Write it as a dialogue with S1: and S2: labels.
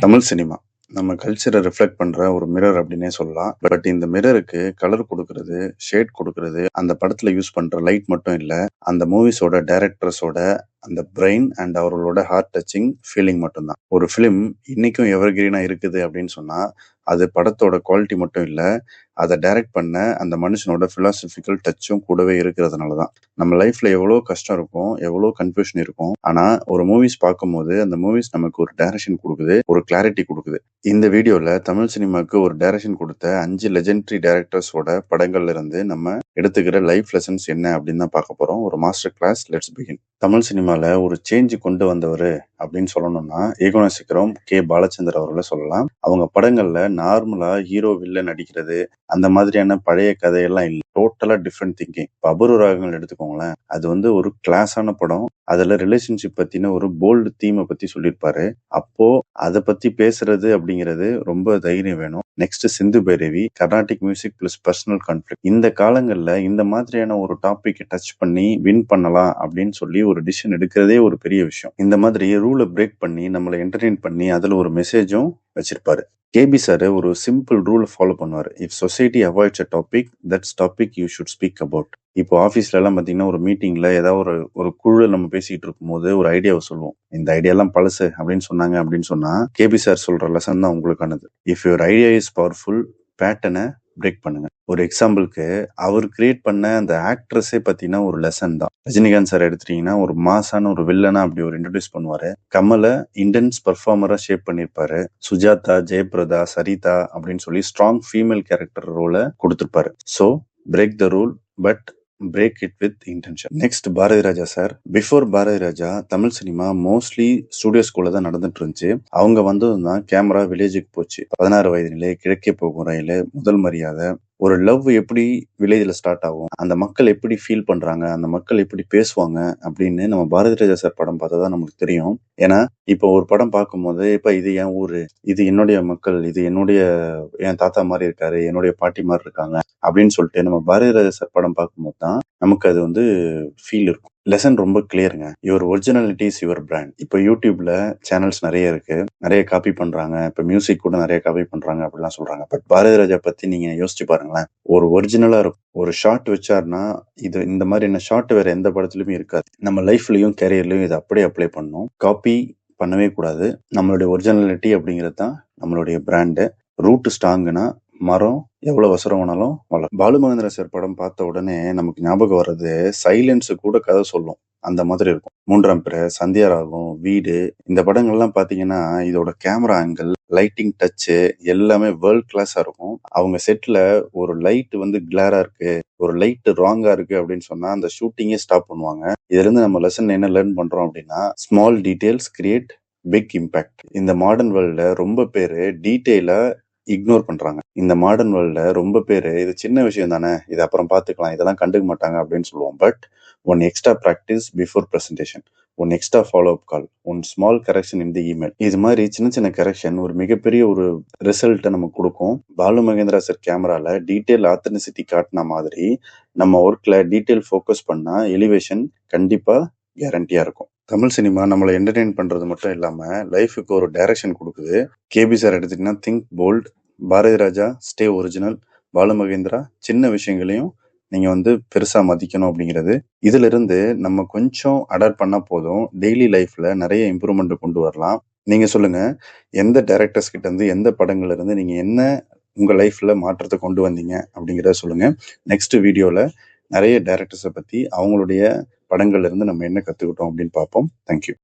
S1: Tamil cinema. நம்ம கல்ச்சரை reflect பண்ற ஒரு மிரர் அப்படின்னே சொல்லலாம். பட் இந்த மிரருக்கு கலர் கொடுக்கறது ஷேட் கொடுக்கறது அந்த படத்துல யூஸ் பண்ற லைட் மட்டும் இல்ல அந்த மூவிஸோட டைரக்டர்ஸோட அந்த பிரெயின் அண்ட் அவர்களோட ஹார்ட் டச்சிங் ஃபீலிங் மட்டும்தான். ஒரு ஃபிலிம் இன்னைக்கும் எவர்கிரீனா இருக்குது அப்படின்னு சொன்னா அது படத்தோட குவாலிட்டி மட்டும் இல்லை அதை டைரக்ட் பண்ண அந்த மனுஷனோட பிலாசபிக்கல் டச்சும் கூடவே இருக்கிறதுனால தான். நம்ம லைஃப்ல எவ்வளோ கஷ்டம் இருக்கும் எவ்வளோ கன்ஃபியூஷன் இருக்கும் ஆனா ஒரு மூவிஸ் பார்க்கும்போது அந்த மூவிஸ் நமக்கு ஒரு டைரக்ஷன் கொடுக்குது ஒரு கிளாரிட்டி கொடுக்குது. இந்த வீடியோல தமிழ் சினிமாக்கு ஒரு டைரக்ஷன் கொடுத்த அஞ்சு லெஜெண்டரி டைரக்டர்ஸோட படங்கள்ல இருந்து நம்ம எடுத்துக்கிற லைஃப் லெசன்ஸ் என்ன அப்படின்னு தான் பார்க்க போறோம். ஒரு master class let's begin Tamil சினிமால ஒரு சேஞ்ச் கொண்டு வந்தவர் அப்படின்னு சொல்லணும்னா ஏகோன சிக்கரம் கே. பாலச்சந்தர் அவர்களை சொல்லலாம். அவங்க படங்கள்ல நார்மலா ஹீரோ வில்ல நடிக்கிறது அந்த மாதிரியான பழைய கதையெல்லாம் இல்லை. டோட்டலா டிஃப்ரெண்ட் திங்கிங் இப்போ அபூர்வ ராகங்கள் எடுத்துக்கோங்களேன். அது வந்து ஒரு கிளாஸான படம். அதுல ரிலேஷன்ஷிப் பத்தின ஒரு போல்டு தீமை பத்தி சொல்லியிருப்பாரு. அப்போ அதை பத்தி பேசுறது அப்படிங்கிறது ரொம்ப தைரியம் வேணும். Next Sindhu Bhairavi Carnatic music plus personal conflict இந்த காலங்கள்ல இந்த மாதிரியான ஒரு டாபிக் டச் பண்ணி வின் பண்ணலாம் அப்படின்னு சொல்லி ஒரு டிசிஷன் எடுக்கிறதே ஒரு பெரிய விஷயம். இந்த மாதிரி ரூலை பிரேக் பண்ணி நம்மளை என்டர்டெயின் பண்ணி அதுல ஒரு மெசேஜும் வச்சிருப்பாரு. கேபி சார் ஒரு சிம்பிள் ரூல் ஃபாலோ பண்ணுவார். If society avoids a topic that's topic you should speak about இப்போ ஆஃபீஸ்ல எல்லாம் பார்த்தீங்கன்னா ஒரு மீட்டிங்ல ஏதாவது ஒரு ஒரு குழு நம்ம பேசிட்டு இருக்கும்போது ஒரு ஐடியாவை சொல்லுவோம். இந்த ஐடியாலாம் பழசு அப்படின்னு சொன்னாங்க அப்படின்னு சொன்னா கேபி சார் சொல்ற லெசன் தான் உங்களுக்கானது. If your idea is powerful பேட்டனை break பண்ணுங்க. ஒரு எக்ஸாம்பிளுக்கு அவர் கிரியேட் பண்ண அந்த ஆக்ட்ரஸே பார்த்தீங்கன்னா ஒரு லெசன் தான். ரஜினிகாந்த் சார் எடுத்துட்டீங்கன்னா ஒரு மாசான ஒரு வில்லனா அப்படி ஒரு இன்ட்ரடியூஸ் பண்ணுவாரு. கமலை இண்டன்ஸ் பர்ஃபார்மரா ஷேப் பண்ணிருப்பாரு. சுஜாதா ஜெயபிரதா சரிதா அப்படின்னு சொல்லி ஸ்ட்ராங் ஃபீமேல் கேரக்டர் ரோலை கொடுத்திருப்பாரு. So break the rule but break it with intention next Bharathi Raja sir before Bharathi Raja Tamil cinema mostly ஸ்டூடியோஸ்குள்ள தான் நடந்துட்டு இருந்துச்சு. அவங்க வந்ததும் தான் கேமரா வில்லேஜுக்கு போச்சு. பதினாறு வயது நிலை கிழக்கே போகும் ரயில் முதல் மரியாதை ஒரு லவ் எப்படி வில்லேஜ்ல ஸ்டார்ட் ஆகும் அந்த மக்கள் எப்படி ஃபீல் பண்றாங்க அந்த மக்கள் எப்படி பேசுவாங்க அப்படின்னு நம்ம பாரதி ராஜா சார் படம் பார்த்தா தான் நமக்கு தெரியும். ஏன்னா இப்போ ஒரு படம் பார்க்கும்போது இப்போ இது என் ஊரு. இது என்னுடைய மக்கள். இது என்னுடைய என் தாத்தா மாதிரி இருக்காரு. என்னுடைய பாட்டி மாதிரி இருக்காங்க. அப்படின்னு சொல்லிட்டு நம்ம பாரதி ராஜா சார் படம் பார்க்கும்போது தான் நமக்கு அது வந்து ஃபீல் இருக்கும். லெசன் ரொம்ப கிளியருங்க your originality is your brand இப்போ யூடியூப்ல சேனல்ஸ் நிறைய இருக்கு. நிறைய காப்பி பண்றாங்க. இப்போ மியூசிக் கூட நிறைய காப்பி பண்றாங்க அப்படிலாம் சொல்றாங்க. பட் பாரதி ராஜா பத்தி நீங்க யோசிச்சு பாருங்களேன். ஒரு ஒரிஜினலா இருக்கும். ஒரு ஷார்ட் வச்சாருன்னா இது இந்த மாதிரி என்ன ஷார்ட் வேற எந்த படத்துலயுமே இருக்காது. நம்ம லைஃப்லயும் கேரியர்லயும் இதை அப்படியே அப்ளை பண்ணணும். காப்பி பண்ணவே கூடாது. நம்மளுடைய ஒரிஜினாலிட்டி அப்படிங்கிறது தான் நம்மளுடைய பிராண்டு ரூட் ஸ்ட்ராங்குனா மரம் எவ்வளவு அவசரம் வேணாலும் வளரும். பாலு மகேந்திர சார் படம் பார்த்த உடனே நமக்கு ஞாபகம் வர்றது சைலன்ஸ் கூட கதை சொல்லும். அந்த மாதிரி இருக்கும். மூன்றாம் பிற சந்தியாராகும் வீடு. இந்த படங்கள்லாம் பாத்தீங்கன்னா இதோட கேமரா ஆங்கிள் லைட்டிங் டச்சு எல்லாமே வேர்ல்ட் கிளாஸா இருக்கும். அவங்க செட்ல ஒரு லைட் வந்து கிளாரா இருக்கு. ஒரு லைட் ராங்கா இருக்கு அப்படின்னு சொன்னா அந்த ஷூட்டிங்கே ஸ்டாப் பண்ணுவாங்க. இதுல இருந்து நம்ம லெசன் என்ன லேர்ன் பண்றோம் அப்படின்னா small details create big impact இந்த மாடர்ன் வேர்ல்ட்ல ரொம்ப பேரு டீட்டெயிலா இக்னோர் பண்றாங்க. இந்த மாடர்ன் வேர்ல்ட்ல ரொம்ப பேர் இது சின்ன விஷயம் தானே இது அப்புறம் பார்த்துக்கலாம் இதெல்லாம் கண்டுக்க மாட்டாங்க அப்படின்னு சொல்லுவோம். But one extra practice before presentation one extra follow up call one small correction in the email இது மாதிரி சின்ன சின்ன கரெக்ஷன் ஒரு மிகப்பெரிய ஒரு ரிசல்ட்டை நம்ம கொடுக்கும். பாலு மகேந்திரா சார் கேமரால டீட்டெயில் ஆத்தனிசிட்டி காட்டின மாதிரி நம்ம ஒர்க்ல டீட்டெயில் ஃபோக்கஸ் பண்ணா எலிவேஷன் கண்டிப்பா கேரண்டியா இருக்கும். தமிழ் சினிமா நம்மளை என்டர்டெயின் பண்றது மட்டும் இல்லாம லைஃபுக்கு ஒரு டைரக்ஷன் கொடுக்குது. கேபி சார் எடுத்துட்டீங்கன்னா think bold Bharathi Raja stay original Balu Mahendra சின்ன விஷயங்களையும் நீங்க வந்து பெருசா மதிக்கணும் அப்படிங்கிறது. இதுல இருந்து நம்ம கொஞ்சம் அடாப்ட் பண்ணா போதும். டெய்லி லைஃப்ல நிறைய இம்ப்ரூவ்மெண்ட் கொண்டு வரலாம். நீங்க சொல்லுங்க எந்த டேரக்டர்ஸ் கிட்ட இருந்து எந்த படங்கள்ல இருந்து நீங்க என்ன உங்க லைஃப்ல மாற்றத்தை கொண்டு வந்தீங்க அப்படிங்கிறத சொல்லுங்க. நெக்ஸ்ட் வீடியோல நிறைய டேரக்டர்ஸை பத்தி அவங்களுடைய படங்கள்ல இருந்து நம்ம என்ன கத்துக்கிட்டோம் அப்படின்னு பார்ப்போம். தேங்க்யூ